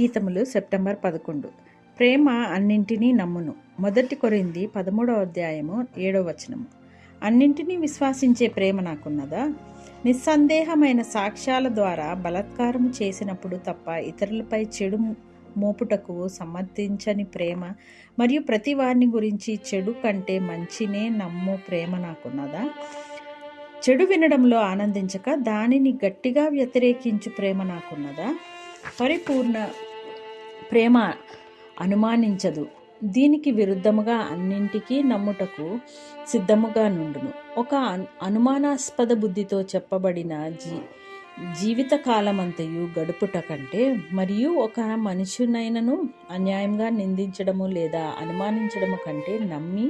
గీతములు September పదకొండు. ప్రేమ అన్నింటినీ నమ్మును. మొదటి కొరింది పదమూడవ అధ్యాయము ఏడవ వచనము. అన్నింటినీ విశ్వాసించే ప్రేమ నాకున్నదా? నిస్సందేహమైన సాక్ష్యాల ద్వారా బలాత్కారం చేసినప్పుడు తప్ప ఇతరులపై చెడు మోపుటకు సమర్థించని ప్రేమ మరియు ప్రతి వారిని గురించి చెడు కంటే మంచినే నమ్ము ప్రేమ నాకున్నదా? చెడు వినడంలో ఆనందించక దానిని గట్టిగా వ్యతిరేకించు ప్రేమ నాకున్నదా? పరిపూర్ణ ప్రేమ అనుమానించదు. దీనికి విరుద్ధముగా అన్నింటికీ నమ్ముటకు సిద్ధముగా నుండును. ఒక అనుమానాస్పద బుద్ధితో చెప్పబడిన జీ జీవితకాలమంతయు గడుపుట కంటే మరియు ఒక మనుషునైనను అన్యాయంగా నిందించడము లేదా అనుమానించడము కంటే నమ్మి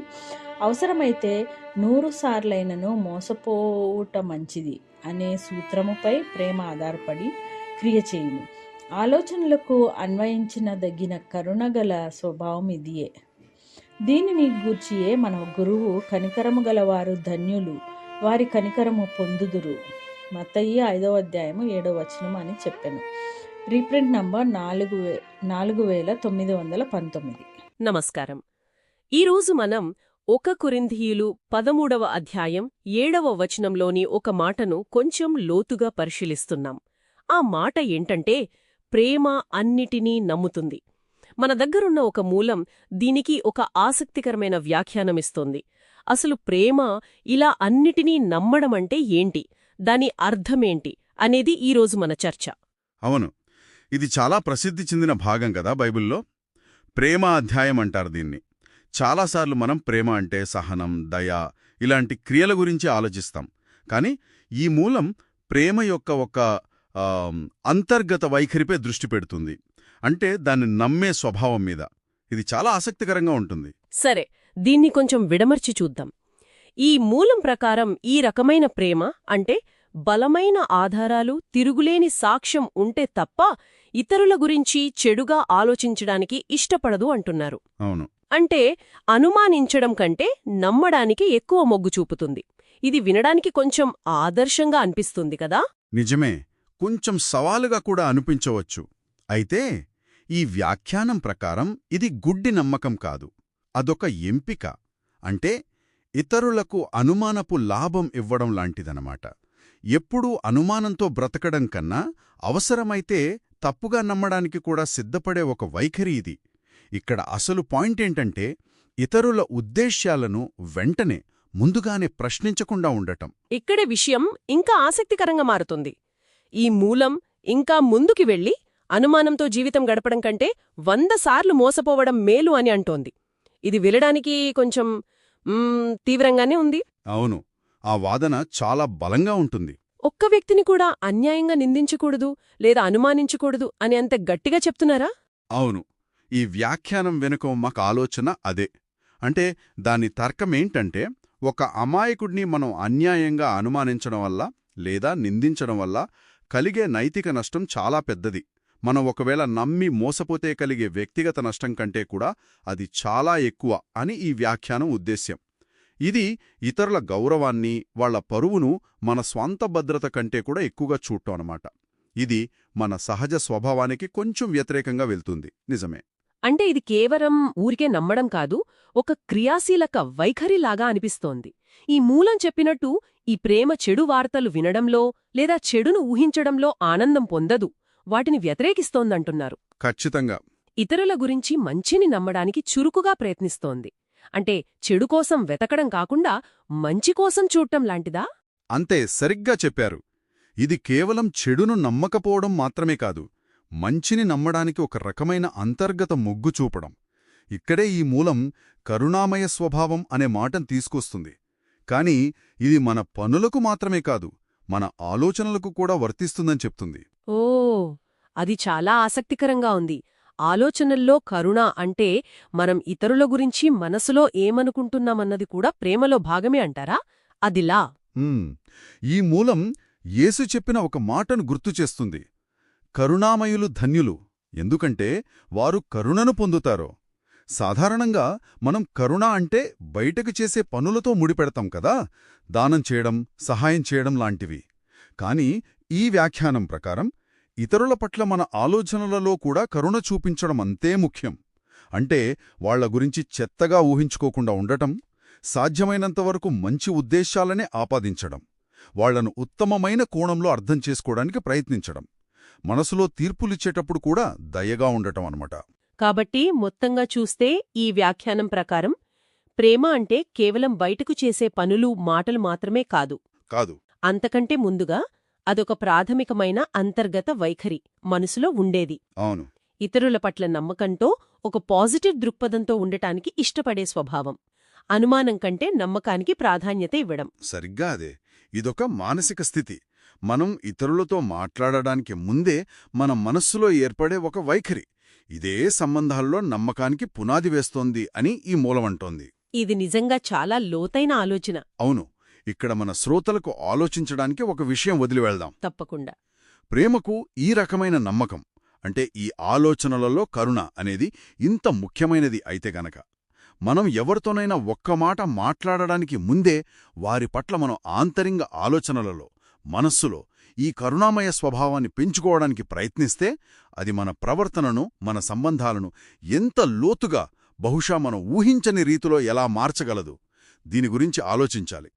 అవసరమైతే నూరు సార్లైనను మోసపోవుట మంచిది అనే సూత్రముపై ప్రేమ ఆధారపడి క్రియ చేయును. ఆలోచనలకు అన్వయించినదగిన కరుణగల స్వభావం ఇదియే. దీనిని గూర్చియే మన గురువు కనికరము గలవారు ధన్యులు. వారి కనికరము పొందుదురు. మత్తయి ఐదవ అధ్యాయము ఏడవ వచనం అని చెప్పాను. రీప్రింట్ నంబర్ నాలుగు వే నాలుగు వేల తొమ్మిది వందల పంతొమ్మిది. నమస్కారం. ఈరోజు మనం ఒక కురింధీయులు పదమూడవ అధ్యాయం ఏడవ వచనంలోని ఒక మాటను కొంచెం లోతుగా పరిశీలిస్తున్నాం. ఆ మాట ఏంటంటే ప్రేమ అన్నిటినీ నమ్ముతుంది. మన దగ్గరున్న ఒక మూలం దీనికి ఒక ఆసక్తికరమైన వ్యాఖ్యానమిస్తోంది. అసలు ప్రేమ ఇలా అన్నిటినీ నమ్మడమంటే ఏంటి? దాని అర్థమేంటి? అనేది ఈరోజు మన చర్చ. అవును. ఇది చాలా ప్రసిద్ధి చెందిన భాగం కదా బైబిల్లో? ప్రేమ అధ్యాయం అంటారు దీన్ని. చాలాసార్లు మనం ప్రేమ అంటే సహనం దయ ఇలాంటి క్రియల గురించి ఆలోచిస్తాం. కానీ ఈ మూలం ప్రేమ యొక్క ఒక అంతర్గత వైఖరిపై దృష్టి పెడుతుంది. అంటే దాన్ని నమ్మే స్వభావం మీద. ఇది చాలా ఆసక్తికరంగా ఉంటుంది. సరే దీన్ని కొంచెం విడమర్చి చూద్దాం. ఈ మూలం ప్రకారం ఈ రకమైన ప్రేమ అంటే బలమైన ఆధారాలు తిరుగులేని సాక్ష్యం ఉంటే తప్ప ఇతరుల గురించి చెడుగా ఆలోచించడానికి ఇష్టపడదు అంటున్నారు. అవును. అంటే అనుమానించడం కంటే నమ్మడానికి ఎక్కువ మొగ్గు చూపుతుంది. ఇది వినడానికి కొంచెం ఆదర్శంగా అనిపిస్తుంది కదా? నిజమే. కొంచెం సవాలుగా కూడా అనిపించవచ్చు. అయితే ఈ వ్యాఖ్యానం ప్రకారం ఇది గుడ్డి నమ్మకం కాదు. అదొక ఎంపిక. అంటే ఇతరులకు అనుమానపు లాభం ఇవ్వడం లాంటిదనమాట ఎప్పుడూ అనుమానంతో బ్రతకడం కన్నా అవసరమైతే తప్పుగా నమ్మడానికి కూడా సిద్ధపడే ఒక వైఖరి ఇది. ఇక్కడ అసలు పాయింట్ ఏంటంటే ఇతరుల ఉద్దేశ్యాలను వెంటనే ముందుగానే ప్రశ్నించకుండా ఉండటం. ఇక్కడే విషయం ఇంకా ఆసక్తికరంగా మారుతుంది. ఈ మూలం ఇంకా ముందుకి వెళ్ళి అనుమానంతో జీవితం గడపడం కంటే వంద సార్లు మోసపోవడం మేలు అని అంటోంది. ఇది వినడానికి కొంచెం తీవ్రంగానే ఉంది. అవును. ఆ వాదన చాలా బలంగా ఉంటుంది. ఒక్క వ్యక్తిని కూడా అన్యాయంగా నిందించకూడదు లేదా అనుమానించకూడదు అని అంత గట్టిగా చెప్తున్నారా? అవును. ఈ వ్యాఖ్యానం వెనుక మాకు ఆలోచన అదే. అంటే దాని తర్కమేంటంటే ఒక అమాయకుడిని మనం అన్యాయంగా అనుమానించడం వల్ల లేదా నిందించడం వల్ల కలిగే నైతిక నష్టం చాలా పెద్దది. మనం ఒకవేళ నమ్మి మోసపోతే కలిగే వ్యక్తిగత నష్టం కంటే కూడా అది చాలా ఎక్కువ అని ఈ వ్యాఖ్యానం ఉద్దేశ్యం. ఇది ఇతరుల గౌరవాన్ని వాళ్ళ పరువును మన స్వంత భద్రత కంటే కూడా ఎక్కువగా చూడటం అనమాట ఇది మన సహజ స్వభావానికి కొంచెం వ్యతిరేకంగా వెళ్తుంది. నిజమే. అంటే ఇది కేవలం ఊరికే నమ్మడం కాదు ఒక క్రియాశీలక వైఖరిలాగా అనిపిస్తోంది. ఈ మూలం చెప్పినట్టు ఈ ప్రేమ చెడు వార్తలు వినడంలో లేదా చెడును ఊహించడంలో ఆనందం పొందదు వాటిని వ్యతిరేకిస్తోందంటున్నారు. ఖచ్చితంగా. ఇతరుల గురించి మంచిని నమ్మడానికి చురుకుగా ప్రయత్నిస్తోంది. అంటే చెడు కోసం వెతకడం కాకుండా మంచి కోసం చూడటం లాంటిదా? అంతే సరిగ్గా చెప్పారు. ఇది కేవలం చెడును నమ్మకపోవడం మాత్రమే కాదు మంచిని నమ్మడానికి ఒక రకమైన అంతర్గత మొగ్గు చూపడం. ఇక్కడే ఈ మూలం కరుణామయ స్వభావం అనే మాటను తీసుకొస్తుంది. కాని ఇది మన పనులకు మాత్రమే కాదు మన ఆలోచనలకు కూడా వర్తిస్తుందని చెప్తుంది. ఓ అది చాలా ఆసక్తికరంగా ఉంది. ఆలోచనల్లో కరుణ అంటే మనం ఇతరుల గురించి మనసులో ఏమనుకుంటున్నామన్నది కూడా ప్రేమలో భాగమే అంటారా? అదిలా? ఈ మూలం యేసు చెప్పిన ఒక మాటను గుర్తు చేస్తుంది. కరుణామయులు ధన్యులు. ఎందుకంటే వారు కరుణను పొందుతారో. సాధారణంగా మనం కరుణ అంటే బయటకు చేసే పనులతో ముడిపెడతాం కదా. దానం చేయడం సహాయం చేయడం లాంటివి. కాని ఈ వ్యాఖ్యానం ప్రకారం ఇతరుల పట్ల మన ఆలోచనలలో కూడా కరుణ చూపించడం అంతే ముఖ్యం. అంటే వాళ్ళ గురించి చెత్తగా ఊహించుకోకుండా ఉండటం సాధ్యమైనంతవరకు మంచి ఉద్దేశాలనే ఆపాదించడం వాళ్ళను ఉత్తమమైన కోణంలో అర్థం చేసుకోవడానికి ప్రయత్నించడం. మనసులో తీర్పులిచ్చేటప్పుడు కూడా దయగా ఉండటం అన్నమాట. కాబట్టి మొత్తంగా చూస్తే ఈ వ్యాఖ్యానం ప్రకారం ప్రేమ అంటే కేవలం బయటకు చేసే పనులు మాటలు మాత్రమే కాదు. కాదు. అంతకంటే ముందుగా అదొక ప్రాథమికమైన అంతర్గత వైఖరి మనసులో ఉండేది. అవును. ఇతరుల పట్ల నమ్మకంతో ఒక పాజిటివ్ దృక్పథంతో ఉండటానికి ఇష్టపడే స్వభావం అనుమానం కంటే నమ్మకానికి ప్రాధాన్యత ఇవ్వడం. సరిగ్గా అదే. ఇదొక మానసిక స్థితి. మనం ఇతరులతో మాట్లాడడానికి ముందే మన మనస్సులో ఏర్పడే ఒక వైఖరి. ఇదే సంబంధాల్లో నమ్మకానికి పునాది వేస్తోంది అని ఈ మూలమంటోంది ఇది నిజంగా చాలా లోతైన ఆలోచన. అవును ఇక్కడ మన శ్రోతలకు ఆలోచించడానికి ఒక విషయం వదిలి వెళ్దాం. తప్పకుండా. ప్రేమకు ఈ రకమైన నమ్మకం అంటే ఈ ఆలోచనలలో కరుణ అనేది ఇంత ముఖ్యమైనది అయితే గనక. మనం ఎవరితోనైనా ఒక్క మాట మాట్లాడడానికి ముందే వారి పట్ల మనం ఆంతరింగ ఆలోచనలలో మనస్సులో ఈ కరుణామయ స్వభావాన్ని పెంచుకోవడానికి ప్రయత్నిస్తే అది మన ప్రవర్తనను మన సంబంధాలను ఎంత లోతుగా బహుశా మనం ఊహించని రీతిలో ఎలా మార్చగలదు? దీని గురించి ఆలోచించాలి.